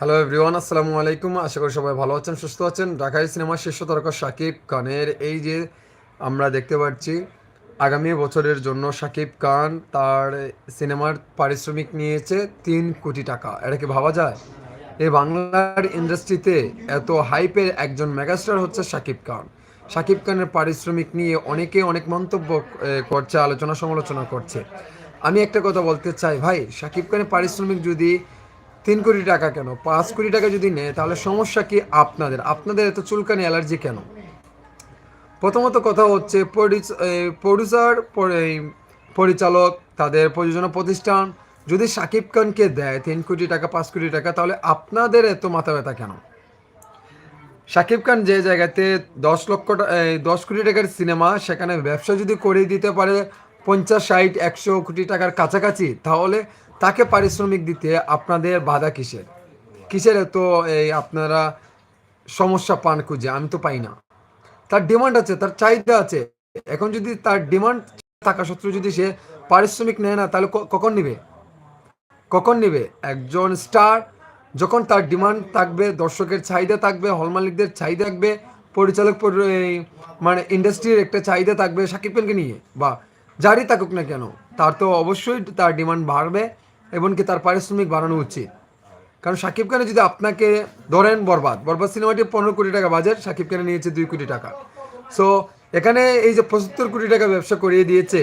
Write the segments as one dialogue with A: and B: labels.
A: Hello everyone আসসালামু আলাইকুম আশা করি সবাই ভালো আছেন সুস্থ আছেন ঢাকাই সিনেমার শীর্ষ তারকা শাকিব খানের এই যে আমরা দেখতে পাচ্ছি আগামী বছরের জন্য শাকিব খান তার সিনেমার পারিশ্রমিক নিয়েছে তিন কোটি টাকা এটা কি ভাবা যায় এই বাংলার ইন্ডাস্ট্রিতে এত হাইপের একজন মেগাস্টার হচ্ছে শাকিব খান শাকিব খানের পারিশ্রমিক নিয়ে অনেকে অনেক মন্তব্য করছে, আলোচনা সমালোচনা করছে। আমি একটা কথা বলতে চাই, ভাই, শাকিব খানের পারিশ্রমিক যদি তিন কোটি টাকা কেন, পাঁচ কোটি টাকা যদি নেয়, তাহলে সমস্যা কি আপনাদের? আপনাদের এত চুলকানি অ্যালার্জি কেন? প্রথমত কথা হচ্ছে প্রডিউসার পরিচালক, তাদের প্রযোজনা প্রতিষ্ঠান, যদি শাকিব খানকে দেয় তিন কোটি টাকা, পাঁচ কোটি টাকা, তাহলে আপনাদের এত মাথা ব্যথা কেন? শাকিব খান যে জায়গাতে দশ লক্ষ দশ কোটি টাকার সিনেমা, সেখানে ব্যবসা যদি করে দিতে পারে পঞ্চাশ, ষাট, একশো কোটি টাকার কাছাকাছি, তাহলে তাকে পারিশ্রমিক দিতে আপনাদের বাধা কিসের? কিসের তো এই আপনারা সমস্যা পান খুঁজে? আমি তো পাই না। তার ডিমান্ড আছে, তার চাহিদা আছে। এখন যদি তার ডিমান্ড থাকা সত্ত্বেও যদি সে পারিশ্রমিক নেয় না, তাহলে কখন নিবে? কখন নেবে? একজন স্টার যখন তার ডিমান্ড থাকবে, দর্শকের চাহিদা থাকবে হল মালিকদের চাহিদা থাকবে, পরিচালক মানে ইন্ডাস্ট্রির একটা চাহিদা থাকবে সাকিব খানকে নিয়ে, বা যারই থাকুক না কেন, তার তো অবশ্যই তার ডিমান্ড বাড়বে, এমনকি তার পারিশ্রমিক বাড়ানো উচিত। কারণ সাকিব খানে যদি আপনাকে ধরেন বরবাদ বরবাদ সিনেমাটি পনেরো কোটি টাকা বাজেট সাকিব খানে নিয়েছে দুই কোটি টাকা। সো এখানে এই যে পঁচাত্তর কোটি টাকা ব্যবসা করিয়ে দিয়েছে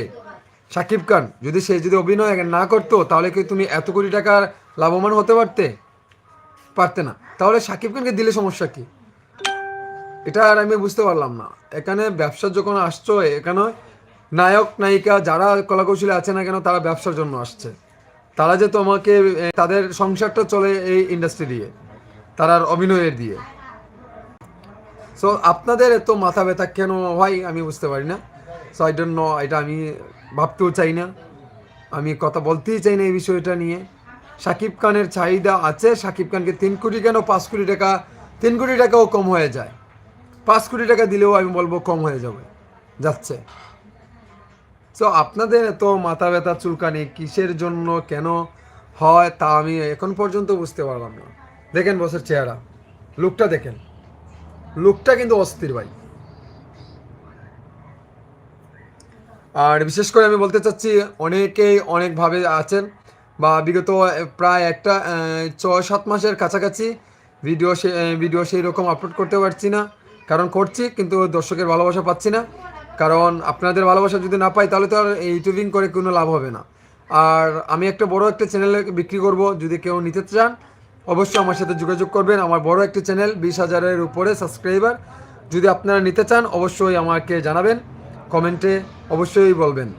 A: সাকিব খান, যদি সে যদি অভিনয় না করতো, তাহলে কি তুমি এত কোটি টাকার লাভবান হতে পারতে? পারতে না। তাহলে সাকিব খানকে দিলে সমস্যা কি? এটা আর আমি বুঝতে পারলাম না। এখানে ব্যবসা যখন আসছো, এখানে নায়ক, নায়িকা যারা কলাকৌশলী আছে না কেন, তারা ব্যবসার জন্য আসছে। তারা যে তোমাকে তাদের সংসারটা চলে এই ইন্ডাস্ট্রি দিয়ে। তারার অভিনয়ের দিয়ে। সো আপনাদের এত মাথা ব্যথা কেন হয় আমি বুঝতে পারি না। সো আই ডোন্ট নো এটা আমি ভাবতেও চাই না। আমি কথা বলতেই চাই না এই বিষয়টা নিয়ে। সাকিব খানের চাহিদা আছে, সাকিব খানকে তিন কোটি কেন? পাঁচ কোটি টাকা, তিন কোটি টাকাও কম হয়ে যায়। পাঁচ কোটি টাকা দিলেও আমি বলব কম হয়ে যাবে, যাচ্ছে। তো আপনাদের এত মাথা ব্যথা, চুলকানি কিসের জন্য, কেন হয় তা আমি এখন পর্যন্ত বুঝতে পারলাম না। দেখেন বসের চেহারা, লুকটা দেখেন। লুকটা কিন্তু অস্থির ভাই। আর বিশেষ করে আমি বলতে চাচ্ছি, অনেকেই অনেকভাবে আছেন বা বিগত প্রায় একটা ছয়, সাত মাসের কাছাকাছি ভিডিও সে ভিডিও সেই রকম আপলোড করতে পারছি না। কারণ করছি, কিন্তু দর্শকের ভালোবাসা পাচ্ছি না। কারণ আপনাদের ভালোবাসা যদি না পাই, তাহলে তো আর ইউটিউবিং করে কোনো লাভ হবে না। আর আমি একটা বড় একটা চ্যানেলে বিক্রি করব, যদি কেউ নিতে চান, অবশ্যই আমার সাথে যোগাযোগ করবেন। আমার বড় একটি চ্যানেল বিশ হাজারের উপরে সাবস্ক্রাইবার যদি আপনারা নিতে চান, অবশ্যই আমাকে জানাবেন। কমেন্টে অবশ্যই বলবেন।